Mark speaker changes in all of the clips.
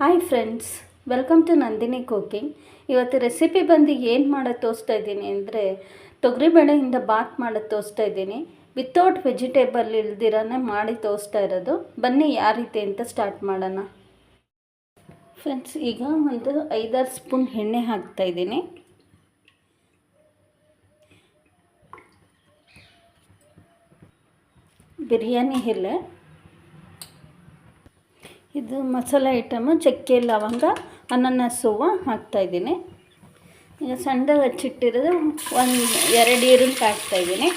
Speaker 1: Hi friends welcome to Nandini cooking ಇವತ್ತು recipe ಬಂದು ಏನು ಮಾಡೋದು ತೋರಿಸ್ತಾ ಇದ್ದೀನಿ ಅಂದರೆ ತೊಗರಿಬೇಳೆಯಿಂದ ಬಾತ್ ಮಾಡೋದು ತೋರಿಸ್ತಾ ಇದ್ದೀನಿ. ವಿತೌಟ್ ವೆಜಿಟೇಬಲ್ ಇಲ್ದಿರನೇ ಮಾಡಿ ತೋರಿಸ್ತಾ ಇರೋದು. ಬನ್ನಿ ಯಾವ ರೀತಿ ಅಂತ ಸ್ಟಾರ್ಟ್ ಮಾಡೋಣ. ಫ್ರೆಂಡ್ಸ್ ಈಗ ಒಂದು ಐದಾರು ಸ್ಪೂನ್ ಎಣ್ಣೆ ಹಾಕ್ತಾ ಇದ್ದೀನಿ. ಬಿರಿಯಾನಿ ಎಲೆ. ಇದು ಮಸಾಲೆ ಐಟಮು, ಚಕ್ಕೆ, ಲವಂಗ ಅನಾನಸ್ ಹೂವು ಹಾಕ್ತಾಯಿದ್ದೀನಿ ಈಗ ಸಣ್ಣದಾಗಿ ಹಚ್ಚಿಟ್ಟಿರೋದು ಒಂದು ಎರಡು ಈರುಳ್ಳಿ ಹಾಕ್ತಾಯಿದ್ದೀನಿ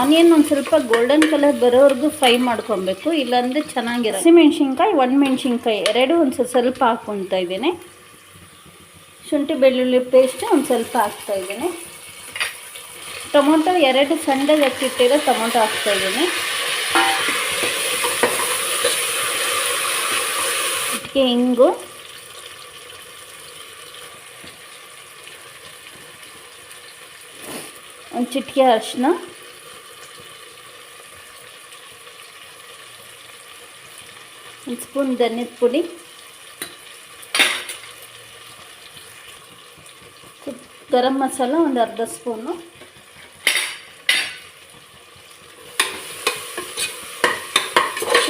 Speaker 1: ಆನಿಯನ್ ಒಂದು ಸ್ವಲ್ಪ ಗೋಲ್ಡನ್ ಕಲರ್ ಬರೋವರೆಗೂ ಫ್ರೈ ಮಾಡ್ಕೊಬೇಕು. ಇಲ್ಲಾಂದರೆ ಚೆನ್ನಾಗಿರೋ ಹಸಿಮೆಣ್ಸಿನ್ಕಾಯಿ ಒಣ ಮೆಣ್ಸಿನ್ಕಾಯಿ ಎರಡು ಒಂದು ಸ್ವಲ್ಪ ಹಾಕ್ಕೊತಾ ಇದ್ದೀನಿ. ಶುಂಠಿ, ಬೆಳ್ಳುಳ್ಳಿ ಪೇಸ್ಟ್ ಒಂದು ಸ್ವಲ್ಪ ಹಾಕ್ತಾಯಿದ್ದೀನಿ ಟೊಮೊಟೊ ಎರಡು ಸಣ್ಣಗೆ ಹಚ್ಚಿಟ್ಟಿರೋ ಟೊಮೊಟೊ ಹಾಕ್ತಾಯಿದ್ದೀನಿ ಚಿಟಿಕೆ ಹಿಂಗು ಒಂದು ಚಿಟಿಕೆ ಅರಿಶಿನ ಒಂದು ಸ್ಪೂನ್ ಧನ್ಯದ ಪುಡಿ ಗರಂ ಮಸಾಲ ಒಂದು ಅರ್ಧ ಸ್ಪೂನು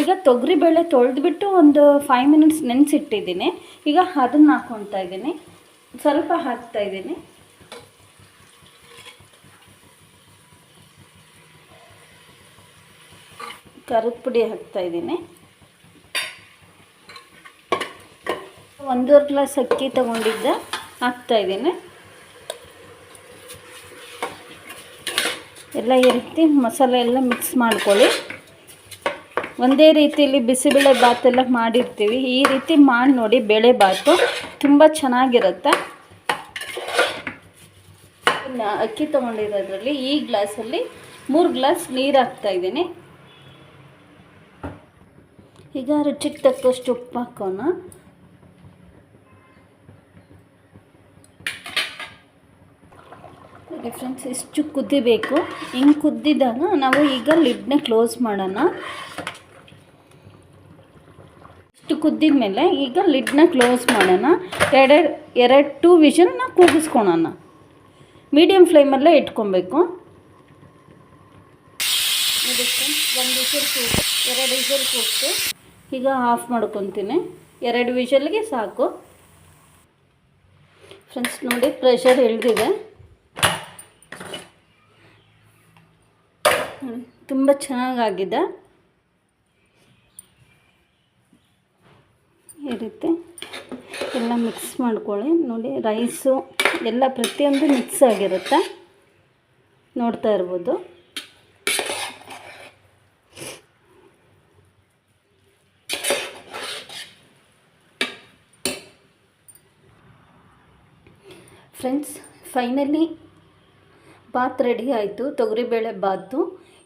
Speaker 1: ಈಗ ತೊಗರಿಬೇಳೆ ತೊಳೆದ್ಬಿಟ್ಟು ಒಂದು ಫೈವ್ ಮಿನಿಟ್ಸ್ ನೆನೆಸಿಟ್ಟಿದ್ದೀನಿ. ಈಗ ಅದನ್ನು ಹಾಕ್ಕೊತಾ ಇದ್ದೀನಿ. ಸ್ವಲ್ಪ ಹಾಕ್ತಾ ಇದ್ದೀನಿ. ಖಾರದ ಪುಡಿ ಹಾಕ್ತಾ ಇದ್ದೀನಿ. ಒಂದೂವರೆ ಗ್ಲಾಸ್ ಅಕ್ಕಿ ತೊಗೊಂಡಿದ್ದೆ. ಹಾಕ್ತಾ ಇದ್ದೀನಿ. ಎಲ್ಲ ಈ ರೀತಿ ಮಸಾಲೆ ಎಲ್ಲ ಮಿಕ್ಸ್ ಮಾಡ್ಕೊಳ್ಳಿ. ಒಂದೇ ರೀತಿಯಲ್ಲಿ ಬಿಸಿಬೇಳೆ ಬಾತೆಲ್ಲ ಮಾಡಿರ್ತೀವಿ. ಈ ರೀತಿ ಮಾಡಿ ನೋಡಿ ಬೇಳೆ ಬಾತು. ತುಂಬ ಚೆನ್ನಾಗಿರುತ್ತೆ. ಅಕ್ಕಿ ತೊಗೊಂಡಿರೋದ್ರಲ್ಲಿ ಈ ಗ್ಲಾಸಲ್ಲಿ ಮೂರು ಗ್ಲಾಸ್ ನೀರು ಹಾಕ್ತಾಯಿದ್ದೀನಿ ಈಗ ರುಚಿಗೆ ತಕ್ಕಷ್ಟು ಉಪ್ಪು ಹಾಕೋಣ. ಫ್ರೆಂಡ್ಸ್ ಇಷ್ಟು ಕುದಿಬೇಕು. ಹಿಂಗೆ ಕುದ್ದಿದಾಗ ನಾವು ಈಗ ಲಿಡ್ನ ಕ್ಲೋಸ್ ಮಾಡೋಣ. ಇಷ್ಟು ಕುದ್ದಿದ ಮೇಲೆ ಈಗ ಲಿಡ್ನ ಕ್ಲೋಸ್ ಮಾಡೋಣ. ಎರಡು ಎರಡು ಟೂ ವಿಷಲ್ನ ಕೂಗಿಸ್ಕೊಳೋಣ ಮೀಡಿಯಮ್ ಫ್ಲೇಮಲ್ಲೇ ಇಟ್ಕೊಬೇಕು. ಒಂದು ವಿಷಲ್ ಕೂಗಿ ಎರಡು ವಿಷಲ್ ಕೂಗ್ತು ಈಗ ಆಫ್ ಮಾಡ್ಕೊತೀನಿ. ಎರಡು ವಿಷಲ್ಗೆ ಸಾಕು. ಫ್ರೆಂಡ್ಸ್ ನೋಡಿ ಪ್ರೆಷರ್ ಇಳಿದಿದೆ. ತುಂಬ ಚೆನ್ನಾಗಾಗಿದೆ. ಈ ರೀತಿ ಎಲ್ಲ ಮಿಕ್ಸ್ ಮಾಡ್ಕೊಳ್ಳಿ. ನೋಡಿ ರೈಸು ಎಲ್ಲ ಪ್ರತಿಯೊಂದು ಮಿಕ್ಸ್ ಆಗಿರುತ್ತೆ. ನೋಡ್ತಾ ಇರ್ಬೋದು. ಫ್ರೆಂಡ್ಸ್ ಫೈನಲಿ ಬಾತ್ ರೆಡಿ ಆಯಿತು. ತೊಗರಿಬೇಳೆ ಬಾತು.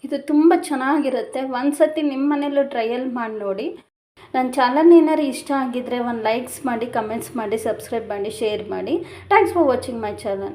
Speaker 1: ಇದು ತುಂಬ ಚೆನ್ನಾಗಿರುತ್ತೆ. ಒಂದು ಸತಿ ನಿಮ್ಮ ಮನೇಲೂ ಟ್ರಯಲ್ ಮಾಡಿ ನೋಡಿ. ನನ್ನ ಚಾನಲ್ ಏನಾರು ಇಷ್ಟ ಆಗಿದ್ದರೆ ಒಂದು ಲೈಕ್ಸ್ ಮಾಡಿ ಕಮೆಂಟ್ಸ್ ಮಾಡಿ ಸಬ್ಸ್ಕ್ರೈಬ್ ಮಾಡಿ ಶೇರ್ ಮಾಡಿ. Thanks for watching my channel